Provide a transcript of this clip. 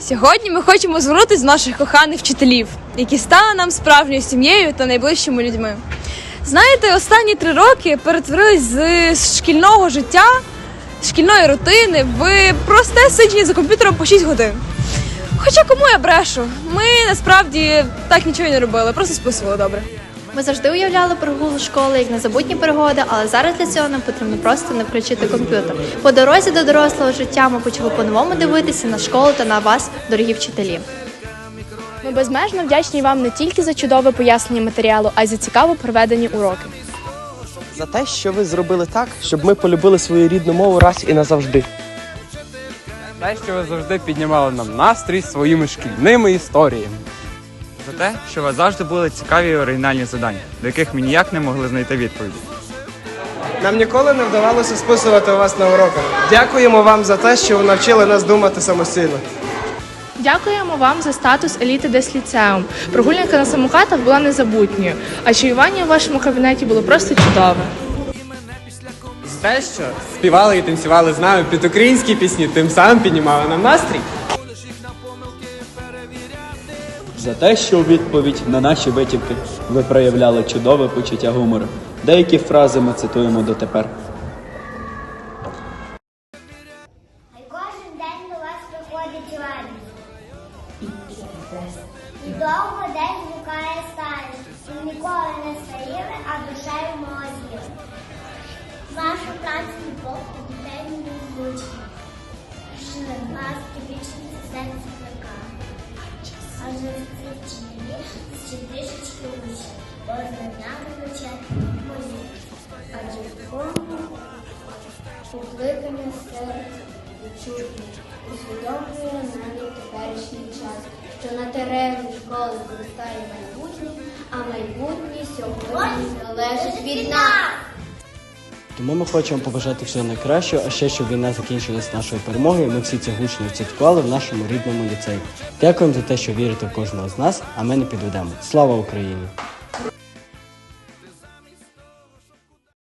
Сьогодні ми хочемо звернутися до наших коханих вчителів, які стали нам справжньою сім'єю та найближчими людьми. Знаєте, останні три роки перетворились з шкільного життя, шкільної рутини в просте сидження за комп'ютером по 6 годин. Хоча кому я брешу, ми насправді так нічого й не робили, просто списували добре. Ми завжди уявляли прогул школи як незабутні пригоди, але зараз для цього нам потрібно просто не включити комп'ютер. По дорозі до дорослого життя ми почали по-новому дивитися на школу та на вас, дорогі вчителі. Ми безмежно вдячні вам не тільки за чудове пояснення матеріалу, а й за цікаво проведені уроки. За те, що ви зробили так, щоб ми полюбили свою рідну мову раз і назавжди. Те, що ви завжди піднімали нам настрій своїми шкільними історіями. За те, що у вас завжди були цікаві і оригінальні завдання, до яких ми ніяк не могли знайти відповіді. Нам ніколи не вдавалося списувати у вас на уроках. Дякуємо вам за те, що ви навчили нас думати самостійно. Дякуємо вам за статус еліти Десліцеум. Прогулянка на самокатах була незабутньою, а чаювання у вашому кабінеті було просто чудове. Те, що співали і танцювали з нами під українські пісні, тим самим піднімали нам настрій. За те, що у відповідь на наші витівки ви проявляли чудове почуття гумору. Деякі фрази ми цитуємо дотепер. Хай кожен день до вас приходить радість. І довго день гукає старість. Ніколи не старіли, а душею молоділи. Вашу працю дітей не звучить. Вчителі ще трішечки Покликання серця відчутне, усвідомлює навіть теперішній час, що на терені школи зростає майбутнє, а майбутнє сьогодні залежить від нас. Тому ми хочемо побажати всього найкращого, а ще щоб війна закінчилась нашою перемогою. Ми всі ці гучно відсвяткували в нашому рідному ліцеї. Дякуємо за те, що вірите в кожного з нас, а ми не підведемо. Слава Україні!